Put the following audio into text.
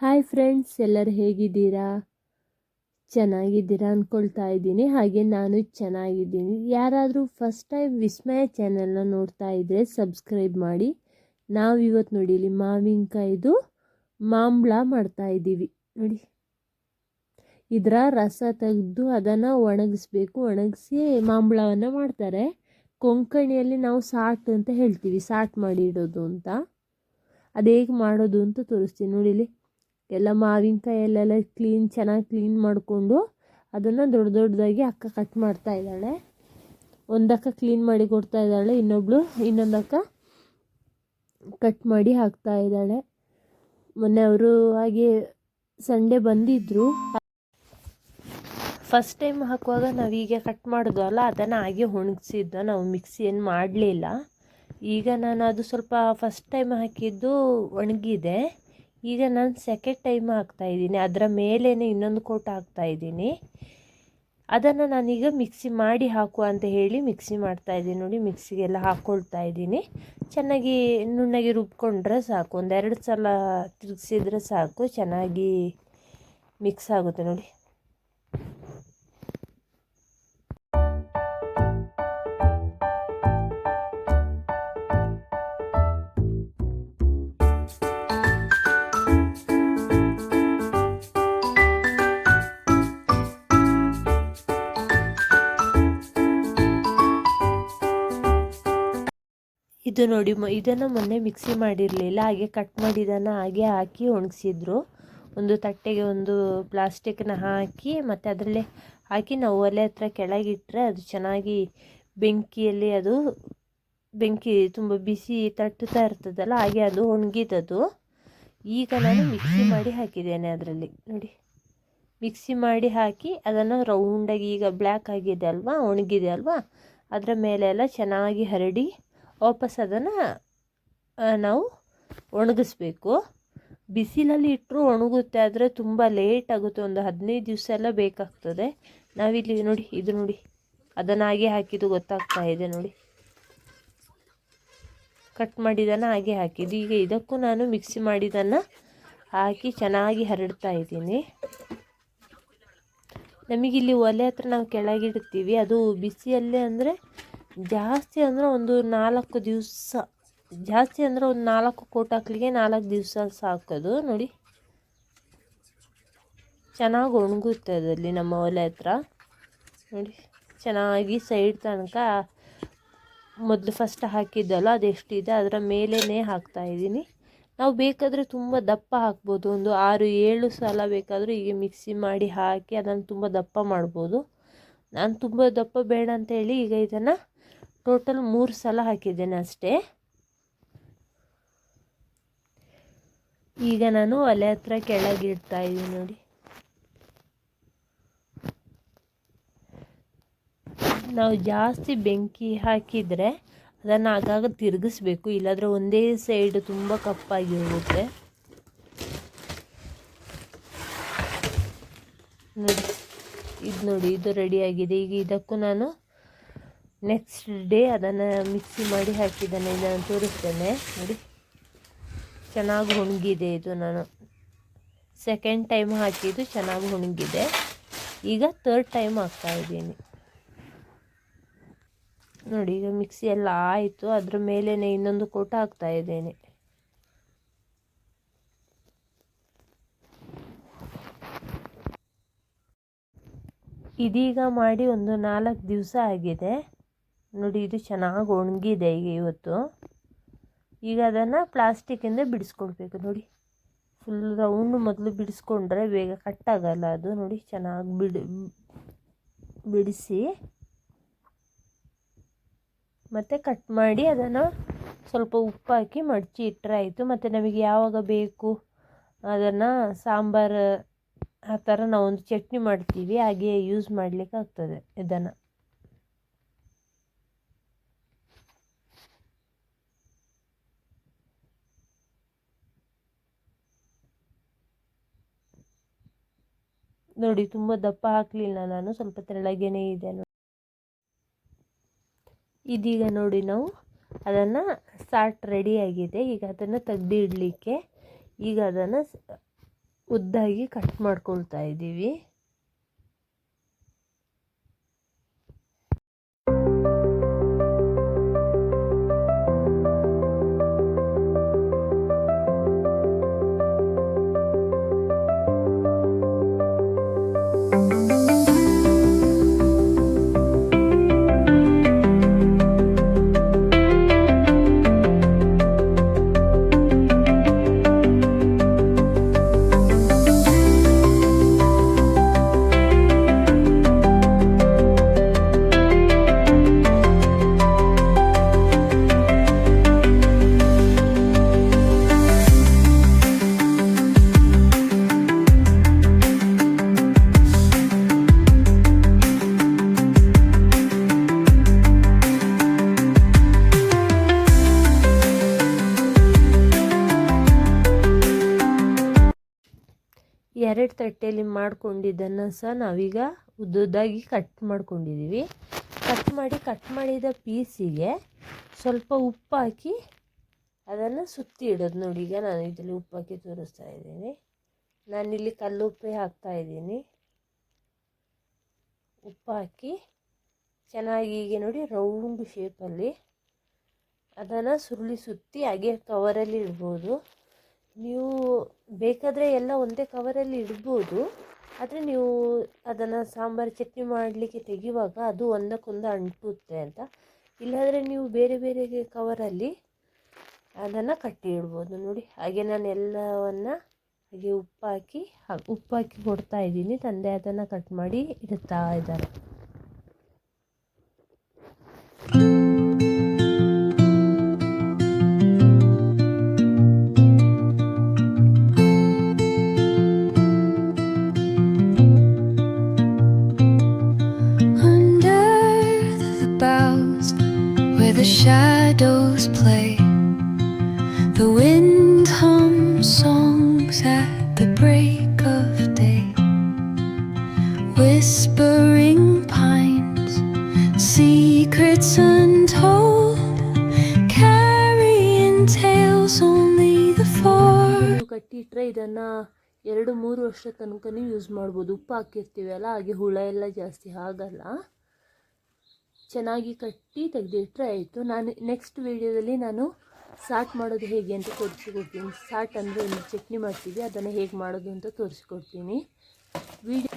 Hi friends ಎಲ್ಲರೂ ಹೇಗಿದ್ದೀರಾ? ಚೆನ್ನಾಗಿದ್ದೀರಾ ಅಂದ್ಕೊಳ್ತಾ ಇದ್ದೀನಿ. ಹಾಗೆ ನಾನು ಚೆನ್ನಾಗಿದ್ದೀನಿ. ಯಾರಾದರೂ ಫಸ್ಟ್ ಟೈಮ್ ವಿಸ್ಮಯ ಚಾನೆಲ್ನ ನೋಡ್ತಾ ಇದ್ದರೆ ಸಬ್ಸ್ಕ್ರೈಬ್ ಮಾಡಿ. ನಾವು ಇವತ್ತು ನೋಡಿ, ಇಲ್ಲಿ ಮಾವಿನಕಾಯ್ದು ಮಾಂಬಳ ಮಾಡ್ತಾ ಇದ್ದೀವಿ. ನೋಡಿ. ಇದರ ರಸ ತೆಗೆದು ಅದನ್ನು ಒಣಗಿಸ್ಬೇಕು. ಒಣಗಿಸಿ ಮಾಂಬಳವನ್ನು ಮಾಡ್ತಾರೆ. ಕೊಂಕಣಿಯಲ್ಲಿ ನಾವು ಸಾಟ್ ಅಂತ ಹೇಳ್ತೀವಿ. ಸಾಟ್ ಮಾಡಿ ಇಡೋದು ಅಂತ. ಅದು ಹೇಗೆ ಮಾಡೋದು ಅಂತ ತೋರಿಸ್ತೀನಿ. ನೋಡಿಲಿ ಎಲ್ಲ ಮಾವಿನಕಾಯಿ ಎಲ್ಲೆಲ್ಲ ಕ್ಲೀನ್ ಚೆನ್ನಾಗಿ ಕ್ಲೀನ್ ಮಾಡಿಕೊಂಡು ಅದನ್ನು ದೊಡ್ಡ ದೊಡ್ಡದಾಗಿ ಅಕ್ಕ ಕಟ್ ಮಾಡ್ತಾ ಇದ್ದಾಳೆ. ಒಂದಕ್ಕ ಕ್ಲೀನ್ ಮಾಡಿ ಕೊಡ್ತಾ ಇದ್ದಾಳೆ, ಇನ್ನೊಬ್ಳು ಇನ್ನೊಂದಕ್ಕ ಕಟ್ ಮಾಡಿ ಹಾಕ್ತಾ ಇದ್ದಾಳೆ. ಮೊನ್ನೆ ಅವರು ಹಾಗೆ ಸಂಡೆ ಬಂದಿದ್ದರು ಫಸ್ಟ್ ಟೈಮ್ ಹಾಕುವಾಗ ನಾವು ಹೀಗೆ ಕಟ್ ಮಾಡಿದ್ವಲ್ಲ ಅದನ್ನು ಹಾಗೆ ಒಣಗಿಸಿದ್ದು. ನಾವು ಮಿಕ್ಸಿ ಏನು ಮಾಡಲಿಲ್ಲ. ಈಗ ನಾನು ಅದು ಸ್ವಲ್ಪ ಫಸ್ಟ್ ಟೈಮ್ ಹಾಕಿದ್ದು ಒಣಗಿದೆ. ಈಗ ನಾನು ಸೆಕೆಂಡ್ ಟೈಮ್ ಹಾಕ್ತಾಯಿದ್ದೀನಿ ಅದರ ಮೇಲೇ ಇನ್ನೊಂದು ಕೋಟ್ ಹಾಕ್ತಾಯಿದ್ದೀನಿ ಅದನ್ನು ನಾನೀಗ ಮಿಕ್ಸಿ ಮಾಡಿ ಹಾಕುವ ಅಂತ ಹೇಳಿ ಮಿಕ್ಸಿ ಮಾಡ್ತಾಯಿದ್ದೀನಿ ನೋಡಿ ಮಿಕ್ಸಿಗೆಲ್ಲ ಹಾಕ್ಕೊಳ್ತಾ ಇದ್ದೀನಿ. ಚೆನ್ನಾಗಿ ನುಣ್ಣಗೆ ರುಬ್ಕೊಂಡ್ರೆ ಸಾಕು. ಒಂದೆರಡು ಸಲ ತಿರುಗಿಸಿದ್ರೆ ಸಾಕು. ಚೆನ್ನಾಗಿ ಮಿಕ್ಸ್ ಆಗುತ್ತೆ ನೋಡಿ. ಇದು ನೋಡಿ, ಮ, ಇದನ್ನು ಮೊನ್ನೆ ಮಿಕ್ಸಿ ಮಾಡಿರಲಿಲ್ಲ, ಹಾಗೆ ಕಟ್ ಮಾಡಿದ್ದನ್ನು ಹಾಗೆ ಹಾಕಿ ಒಣಗಿಸಿದ್ರು. ಒಂದು ತಟ್ಟೆಗೆ ಒಂದು ಪ್ಲಾಸ್ಟಿಕ್ನ ಹಾಕಿ, ಮತ್ತು ಅದರಲ್ಲೇ ಹಾಕಿ ನಾವು ಒಲೆ ಹತ್ರ ಕೆಳಗಿಟ್ಟರೆ ಅದು ಚೆನ್ನಾಗಿ ಬೆಂಕಿಯಲ್ಲಿ ಅದು ಬೆಂಕಿ ತುಂಬ ಬಿಸಿ ತಟ್ಟುತ್ತಾ ಇರ್ತದಲ್ಲ, ಹಾಗೆ ಅದು ಒಣಗಿದದು. ಈಗ ನಾನು ಮಿಕ್ಸಿ ಮಾಡಿ ಹಾಕಿದ್ದೇನೆ ಅದರಲ್ಲಿ, ನೋಡಿ. ಮಿಕ್ಸಿ ಮಾಡಿ ಹಾಕಿ ಅದನ್ನು ರೌಂಡಾಗಿ ಈಗ ಬ್ಲ್ಯಾಕ್ ಆಗಿದೆ ಅಲ್ವಾ, ಒಣಗಿದೆ ಅಲ್ವಾ, ಅದರ ಮೇಲೆಲ್ಲ ಚೆನ್ನಾಗಿ ಹರಡಿ ವಾಪಸ್ ಅದನ್ನು ನಾವು ಒಣಗಿಸ್ಬೇಕು. ಬಿಸಿಲಲ್ಲಿ ಇಟ್ಟರು ಒಣಗುತ್ತೆ, ಆದರೆ ತುಂಬ ಲೇಟ್ ಆಗುತ್ತೆ. ಒಂದು ಹದಿನೈದು ದಿವಸ ಎಲ್ಲ ಬೇಕಾಗ್ತದೆ. ನಾವಿಲ್ಲಿ ನೋಡಿ, ಇದು ನೋಡಿ. ಅದನ್ನು ಹಾಗೆ ಹಾಕಿದ್ದು ಗೊತ್ತಾಗ್ತಾ ಇದೆ ನೋಡಿ. ಕಟ್ ಮಾಡಿದ್ದನ್ನು ಹಾಗೆ ಹಾಕಿದ್ದು. ಈಗ ಇದಕ್ಕೂ ನಾನು ಮಿಕ್ಸಿ ಮಾಡಿದ್ದನ್ನು ಹಾಕಿ ಚೆನ್ನಾಗಿ ಹರಡ್ತಾ ಇದ್ದೀನಿ. ನಮಗಿಲ್ಲಿ ಒಲೆ ಹತ್ರ ನಾವು ಕೆಳಗಿಡ್ತೀವಿ ಅದು ಬಿಸಿಯಲ್ಲೇ ಅಂದರೆ ಜಾಸ್ತಿ ಅಂದರೆ ಒಂದು ನಾಲ್ಕು ದಿವಸ, ಜಾಸ್ತಿ ಅಂದರೆ ಒಂದು ನಾಲ್ಕು ಕೋಟ್ ನಾಲ್ಕು ದಿವಸ ಸಾಕೋದು, ನೋಡಿ. ಚೆನ್ನಾಗಿ ಒಣಗುತ್ತೆ ಅದರಲ್ಲಿ ನಮ್ಮ ಒಲೆ ಹತ್ರ. ನೋಡಿ, ಚೆನ್ನಾಗಿ ಸೈಡ್ ತನಕ ಮೊದಲು ಫಸ್ಟ್ ಹಾಕಿದ್ದಲ್ಲ ಅದೆಷ್ಟಿದೆ ಅದರ ಮೇಲೇ ಹಾಕ್ತಾಯಿದ್ದೀನಿ ನಾವು ಬೇಕಾದರೆ ತುಂಬ ದಪ್ಪ ಹಾಕ್ಬೋದು, ಒಂದು ಆರು, ಏಳು ಸಲ ಬೇಕಾದರೂ ಹೀಗೆ ಮಿಕ್ಸಿ ಮಾಡಿ ಹಾಕಿ ಅದನ್ನು ತುಂಬ ದಪ್ಪ ಮಾಡ್ಬೋದು. ನಾನು ತುಂಬ ದಪ್ಪ ಬೇಡ ಅಂತೇಳಿ ಈಗ ಇದನ್ನು ಟೋಟಲ್ ಮೂರು ಸಲ ಹಾಕಿದ್ದೇನೆ ಅಷ್ಟೇ. ಈಗ ನಾನು ಒಲೆ ಹತ್ರ ಕೆಳಗಿಡ್ತಾ ಇದ್ದೀನಿ ನೋಡಿ. ನಾವು ಜಾಸ್ತಿ ಬೆಂಕಿ ಹಾಕಿದರೆ ಅದನ್ನು ಆಗಾಗ ತಿರುಗಿಸ್ಬೇಕು, ಇಲ್ಲಾಂದರೆ ಒಂದೇ ಸೈಡ್ ತುಂಬ ಕಪ್ಪಾಗಿ ಹೋಗುತ್ತೆ ನೋಡಿ, ಇದು ನೋಡಿ, ಇದು ರೆಡಿಯಾಗಿದೆ ಈಗ ಇದಕ್ಕೂ ನಾನು ನೆಕ್ಸ್ಟ್ ಡೇ ಅದನ್ನು ಮಿಕ್ಸಿ ಮಾಡಿ ಹಾಕಿದ್ದಾನೆ ಇದನ್ನು ತೋರಿಸ್ತೇನೆ. ನೋಡಿ. ಚೆನ್ನಾಗಿ ಒಣಗಿದೆ ಇದು ನಾನು. ಸೆಕೆಂಡ್ ಟೈಮ್ ಹಾಕಿದ್ದು ಚೆನ್ನಾಗಿ ಒಣಗಿದೆ ಈಗ ತರ್ಡ್ ಟೈಮ್ ಹಾಕ್ತಾಯಿದ್ದೀನಿ ನೋಡಿ, ಈಗ ಮಿಕ್ಸಿ ಎಲ್ಲ ಆಯಿತು. ಅದ್ರ ಮೇಲೇ ಇನ್ನೊಂದು ಕೋಟ ಹಾಕ್ತಾ ಇದ್ದೇನೆ. ಇದೀಗ ಮಾಡಿ ಒಂದು ನಾಲ್ಕು ದಿವಸ ಆಗಿದೆ. ನೋಡಿ, ಇದು ಚೆನ್ನಾಗಿ ಒಣಗಿದೆ ಈಗ ಇವತ್ತು. ಈಗ ಅದನ್ನು ಪ್ಲಾಸ್ಟಿಕ್ಕಿಂದ ಬಿಡಿಸ್ಕೊಡ್ಬೇಕು ನೋಡಿ. ಫುಲ್ ರೌಂಡ್ ಮೊದಲು ಬಿಡಿಸ್ಕೊಂಡ್ರೆ ಬೇಗ ಕಟ್ಟಾಗಲ್ಲ ಅದು. ನೋಡಿ, ಚೆನ್ನಾಗಿ ಬಿಡಿ, ಬಿಡಿಸಿ. ಮತ್ತು ಕಟ್ ಮಾಡಿ ಅದನ್ನು ಸ್ವಲ್ಪ ಉಪ್ಪು ಹಾಕಿ ಮಡಚಿ ಇಟ್ಟರೆ ಆಯಿತು. ಮತ್ತು ನಮಗೆ ಯಾವಾಗ ಬೇಕು ಅದನ್ನು ಸಾಂಬಾರು ಆ ಥರ ನಾವೊಂದು ಚಟ್ನಿ ಮಾಡ್ತೀವಿ, ಹಾಗೆ ಯೂಸ್ ಮಾಡಲಿಕ್ಕೆ ಆಗ್ತದೆ ಇದನ್ನು. ನೋಡಿ, ತುಂಬ ದಪ್ಪ ಹಾಕಲಿಲ್ಲ ನಾನು. ಸ್ವಲ್ಪ ತೆಳಗೇನೆ ಇದೆ ನೋಡಿ. ಇದೀಗ ನೋಡಿ ನಾವು, ಅದನ್ನು ಸಾಟ್ ರೆಡಿಯಾಗಿದೆ ಈಗ ಅದನ್ನು ತೆಗ್ದು ಇಡಲಿಕ್ಕೆ ಈಗ ಅದನ್ನು ಉದ್ದಾಗಿ ಕಟ್ ಮಾಡ್ಕೊಳ್ತಾ ಇದ್ದೀವಿ ತಟ್ಟೆಯಲ್ಲಿ ಮಾಡಿಕೊಂಡಿದ್ದನ್ನು ಸಹ ನಾವೀಗ ಉದ್ದುದ್ದಾಗಿ ಕಟ್ ಮಾಡ್ಕೊಂಡಿದ್ದೀವಿ ಕಟ್ ಮಾಡಿ ಕಟ್ ಮಾಡಿದ ಪೀಸಿಗೆ ಸ್ವಲ್ಪ ಉಪ್ಪು ಹಾಕಿ ಅದನ್ನು ಸುತ್ತಿ ಇಡೋದು. ನೋಡಿ, ಈಗ ನಾನು ಇದರಲ್ಲಿ ಉಪ್ಪು ಹಾಕಿ ತೋರಿಸ್ತಾ ಇದ್ದೀನಿ. ನಾನಿಲ್ಲಿ ಕಲ್ಲು ಉಪ್ಪೇ ಹಾಕ್ತಾ ಇದ್ದೀನಿ. ಉಪ್ಪು ಹಾಕಿ ಚೆನ್ನಾಗಿ ಹೀಗೆ ನೋಡಿ ರೌಂಡ್ ಶೇಪಲ್ಲಿ ಅದನ್ನು ಸುರುಳಿ ಸುತ್ತಿ ಹಾಗೆ ಕವರಲ್ಲಿ ಇಡ್ಬೋದು. ನೀವು ಬೇಕಾದರೆ ಎಲ್ಲ ಒಂದೇ ಕವರಲ್ಲಿ ಇಡ್ಬೋದು. ಆದರೆ ನೀವು ಅದನ್ನು ಸಾಂಬಾರು ಚಟ್ನಿ ಮಾಡಲಿಕ್ಕೆ ತೆಗೆಯುವಾಗ ಅದು ಒಂದಕ್ಕೊಂದು ಅಂಟುತ್ತೆ ಅಂತ. ಇಲ್ಲಾಂದರೆ ನೀವು ಬೇರೆ ಬೇರೆ ಕವರಲ್ಲಿ ಅದನ್ನು ಕಟ್ಟಿ ಇಡ್ಬೋದು ನೋಡಿ. ಹಾಗೆ ನಾನು ಎಲ್ಲವನ್ನು ಹಾಗೆ ಉಪ್ಪು ಹಾಕಿ ಉಪ್ಪು ಹಾಕಿ ಕೊಡ್ತಾ ಇದ್ದೀನಿ. ತಂದೆ ಅದನ್ನು ಕಟ್ ಮಾಡಿ ಇಡ್ತಾ ಇದ್ದಾರೆ. Where the shadows play, the wind hums songs at the break of day. Whispering pines, secrets untold, carrying tales only the. ನೀವು ಕಟ್ಟಿಟ್ರೆ ಇದನ್ನ ಎರಡು ಮೂರು ವರ್ಷ ತನಕ ಯೂಸ್ ಮಾಡ್ಬೋದು ಉಪ್ಪು ಹಾಕಿರ್ತೀವಲ್ಲ ಹಾಗೆ ಹುಳ ಎಲ್ಲ ಜಾಸ್ತಿ ಆಗಲ್ಲ ಚೆನ್ನಾಗಿ ಕಟ್ಟಿ ತೆಗೆದಿಟ್ರೆ ಆಯಿತು. ನಾನು ನೆಕ್ಸ್ಟ್ ವೀಡಿಯೋದಲ್ಲಿ ನಾನು ಸಾಟ್ ಮಾಡೋದು ಹೇಗೆ ಅಂತ ತೋರಿಸಿಕೊಡ್ತೀನಿ. ಸಾಟ್ ಅಂದರೆ ಚಟ್ನಿ ಮಾಡ್ತೀವಿ ಅದನ್ನು ಹೇಗೆ ಮಾಡೋದು ಅಂತ ತೋರಿಸ್ಕೊಡ್ತೀನಿ. ವಿಡಿಯೋ